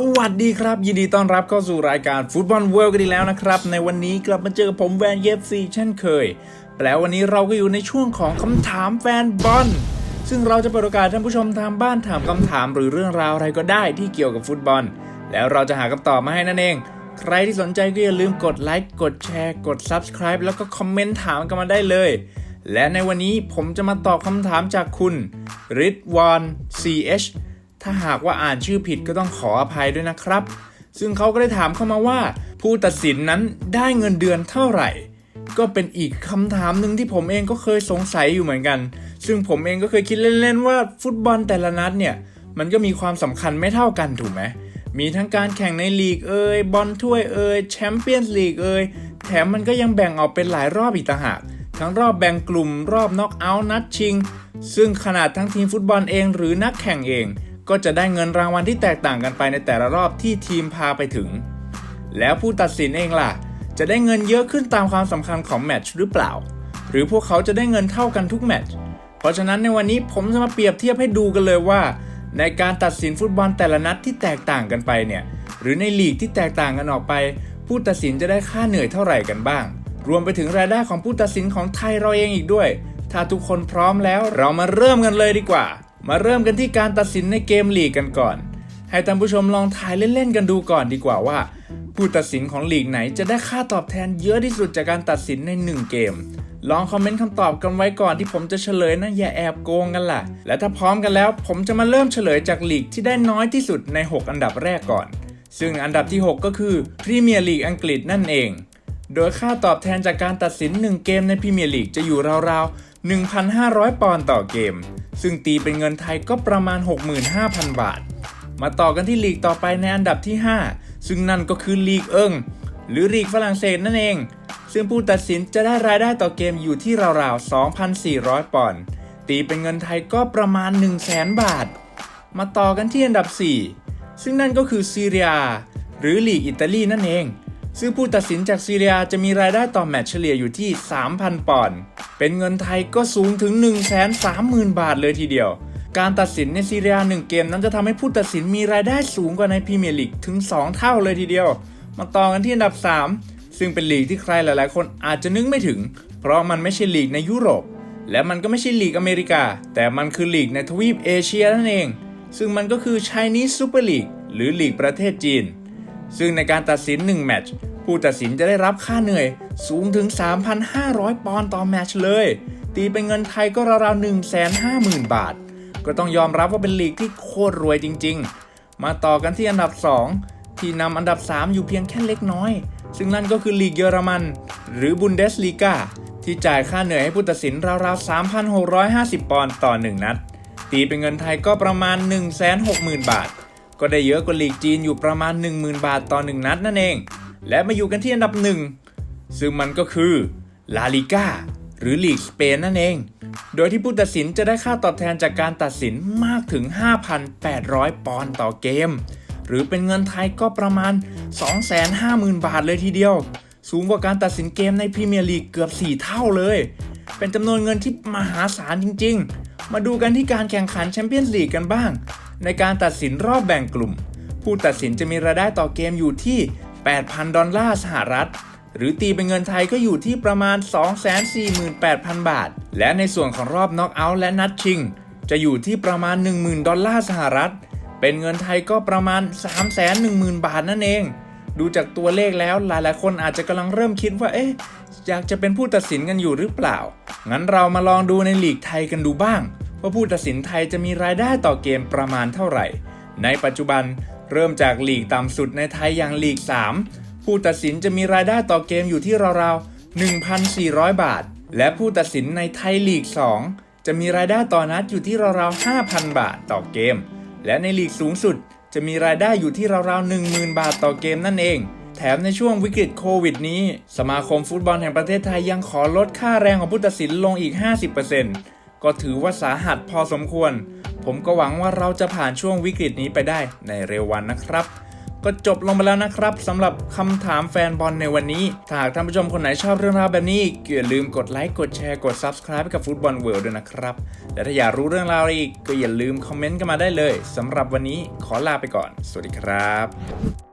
สวัสดีครับ ยินดีต้อนรับเข้าสู่รายการฟุตบอลเวิลด์กันอีกแล้วนะครับ ในวันนี้กลับมาเจอกับผมแวนเยฟซีเช่นเคย แล้ววันนี้เราก็อยู่ในช่วงของคำถามแฟนบอล ซึ่งเราจะเปิดโอกาสท่านผู้ชมทางบ้านถามคำถามหรือเรื่องราวอะไรก็ได้ที่เกี่ยวกับฟุตบอล แล้วเราจะหาคำตอบมาให้นั่นเอง ใครที่สนใจก็อย่าลืมกดไลค์กดแชร์กด Subscribe แล้วก็คอมเมนต์ถามกันมาได้เลย และในวันนี้ผมจะมาตอบคำถามจากคุณริดวอน CH ถ้าหากว่าอ่านชื่อผิดก็ต้องขออภัยด้วยนะครับ ซึ่งเขาก็ได้ถามเข้ามาว่า ผู้ตัดสินนั้นได้เงินเดือนเท่าไหร่ ก็เป็นอีกคำถามหนึ่งที่ผมเองก็เคยสงสัยอยู่เหมือนกัน ซึ่งผมเองก็เคยคิดเล่นๆว่าฟุตบอลแต่ละนัดเนี่ย มันก็มีความสำคัญไม่เท่ากันถูกไหมมีทั้งการแข่งในลีกเอ่ยบอลถ้วยเอ่ยแชมเปี้ยนส์ลีกเอ่ยแถมมันก็ยังแบ่งออกเป็นหลายรอบอีกต่างหากทั้งรอบแบ่งกลุ่มรอบน็อกเอาท์นัดชิง ซึ่งขนาดทั้งทีมฟุตบอลเองหรือนักแข่งเอง ก็จะได้เงินรางวัลที่แตกต่างกันไปในแต่ละรอบที่ทีมพาไปถึง แล้วผู้ตัดสินเองล่ะ จะได้เงินเยอะขึ้นตามความสำคัญของแมตช์หรือเปล่า หรือพวกเขาจะได้เงินเท่ากันทุกแมตช์เพราะฉะนั้นในวันนี้ผมจะมาเปรียบเทียบให้ดูกันเลยว่า ในการตัดสินฟุตบอลแต่ละนัดที่แตกต่างกันไปเนี่ยหรือในลีกที่แตกต่างกันออกไป ผู้ตัดสินจะได้ค่าเหนื่อยเท่าไหร่กันบ้าง รวมไปถึงรายได้ของผู้ตัดสินของไทยเราเองอีกด้วย ถ้าทุกคนพร้อมแล้วเรามาเริ่มกันเลยดีกว่า มาเริ่มกันที่การตัดสินในเกมลีกกันก่อน ให้ท่านผู้ชมลองทายเล่นๆกันดูก่อนดีกว่าว่า ผู้ตัดสินของลีกไหนจะได้ค่าตอบแทนเยอะที่สุดจากการตัดสินใน 1 เกม ลองคอมเมนต์คำตอบกันไว้ก่อนที่ผมจะเฉลยนะอย่าแอบโกงกันล่ะ และถ้าพร้อมกันแล้ว ผมจะมาเริ่มเฉลยจากลีกที่ได้น้อยที่สุดใน 6 อันดับแรกก่อน ซึ่งอันดับที่ 6 ก็คือพรีเมียร์ลีกอังกฤษนั่นเอง โดยค่าตอบแทนจากการตัดสิน 1 เกมในพรีเมียร์ลีกจะอยู่ราวๆ1,500 ปอนด์ต่อเกม ซึ่งตีเป็นเงินไทยก็ประมาณ 65,000 บาท มาต่อกันที่ลีกต่อไปในอันดับที่ 5 ซึ่งนั่นก็คือลีกเอิงหรือลีกฝรั่งเศสนั่นเอง ซึ่งผู้ตัดสินจะได้รายได้ต่อเกมอยู่ที่ราวๆ 2,400 ปอนด์ตีเป็นเงินไทยก็ประมาณ 100,000 บาท มาต่อกันที่อันดับ 4 ซึ่งนั่นก็คือซีเรียหรือลีกอิตาลีนั่นเอง ซึ่งผู้ตัดสินจากซีเรียจะมีรายได้ต่อแมตช์เฉลี่ยอยู่ที่ 3,000 ปอนด์ เป็นเงินไทยก็สูงถึง 130,000 บาทเลยทีเดียว การตัดสินในซีเรียหนึ่งเกมนั้นจะทำให้ผู้ตัดสินมีรายได้สูงกว่าในพรีเมียร์ลีกถึง 2 เท่าเลยทีเดียว มาต่อกันที่อันดับ 3 ซึ่งเป็นลีกที่ใครหลายๆ คนอาจจะนึกไม่ถึง เพราะมันไม่ใช่ลีกในยุโรป และมันก็ไม่ใช่ลีกอเมริกา แต่มันคือลีกในทวีปเอเชียนั่นเอง ซึ่งมันก็คือ Chinese Super League หรือลีกประเทศจีน ซึ่งในการตัดสิน 1 แมตช์ผู้ตัดสินจะได้รับค่าเหนื่อยสูงถึง 3,500 ปอนด์ต่อแมตช์เลย ตีเป็นเงินไทยก็ราวๆ150,000 บาท ก็ต้องยอมรับว่าเป็นลีกที่โคตรรวยจริง ๆ มาต่อกันที่อันดับ 2 ที่นำอันดับ 3 อยู่เพียงแค่เล็กน้อย ซึ่งนั่นก็คือลีกเยอรมัน หรือบุนเดสลีกาที่จ่ายค่าเหนื่อยให้ผู้ตัดสินราวๆ3,650 ปอนด์ต่อ 1 นัด ตีเป็นเงินไทยก็ประมาณ 160,000 บาท ก็ได้เยอะกว่าลีกจีนอยู่ประมาณ 10,000 บาทต่อ 1 นัดนั่นเอง และมาอยู่กันที่อันดับ 1 ซึ่งมันก็คือลาลิก้าหรือลีกสเปนนั่นเอง โดยที่ผู้ตัดสินจะได้ค่าตอบแทนจากการตัดสินมากถึง 5,800 ปอนด์ต่อเกม หรือเป็นเงินไทยก็ประมาณ 250,000 บาทเลยทีเดียว สูงกว่าการตัดสินเกมในพรีเมียร์ลีกเกือบ 4 เท่าเลย เป็นจำนวนเงินที่มหาศาลจริง ๆ มาดูกันที่การแข่งขันแชมเปี้ยนส์ลีกกันบ้าง ในการตัดสินรอบแบ่งกลุ่ม ผู้ตัดสินจะมีรายได้ต่อเกมอยู่ที่ 8,000 ดอลลาร์สหรัฐ หรือตีเป็นเงินไทยก็อยู่ที่ประมาณ 248,000 บาท และในส่วนของรอบน็อกเอาท์และนัดชิง จะอยู่ที่ประมาณ 10,000 ดอลลาร์สหรัฐ เป็นเงินไทยก็ประมาณ 310,000 บาทนั่นเอง ดูจากตัวเลขแล้วหลายๆคนอาจจะกำลังเริ่มคิดว่าเอ๊ะอยากจะเป็นผู้ตัดสินกันอยู่หรือเปล่า งั้นเรามาลองดูในลีกไทยกันดูบ้าง ว่าผู้ตัดสินไทยจะมีรายได้ต่อเกมประมาณเท่าไหร่ ในปัจจุบันเริ่มจากลีกต่ำสุดในไทยอย่างลีก 3 ผู้ตัดสินจะมีรายได้ต่อเกมอยู่ที่ราวๆ 1,400 บาท และผู้ตัดสินในไทยลีก 2 จะมีรายได้ต่อนัดอยู่ที่ราวๆ 5,000 บาทต่อเกม และในลีกสูงสุดจะมีรายได้อยู่ที่ราวๆ 10,000 บาทต่อเกมนั่นเองแถมในช่วงวิกฤตโควิดนี้ สมาคมฟุตบอลแห่งประเทศไทยยังขอลดค่าแรงของผู้ตัดสินลงอีก 50% ก็ถือว่าสาหัสพอสมควร ผมก็หวังว่าเราจะผ่านช่วงวิกฤตนี้ไปได้ในเร็ววันนะครับ ก็จบลงไปแล้วนะครับสำหรับคำถามแฟนบอลในวันนี้ ถ้าหากท่านผู้ชมคนไหนชอบเรื่องราวแบบนี้ก็อย่าลืมกดไลค์กดแชร์กด Subscribe ให้กับฟุตบอลเวิลด์ด้วยนะครับ และถ้าอยากรู้เรื่องราวอีกก็อย่าลืมคอมเมนต์กันมาได้เลยสำหรับวันนี้ขอลาไปก่อน สวัสดีครับ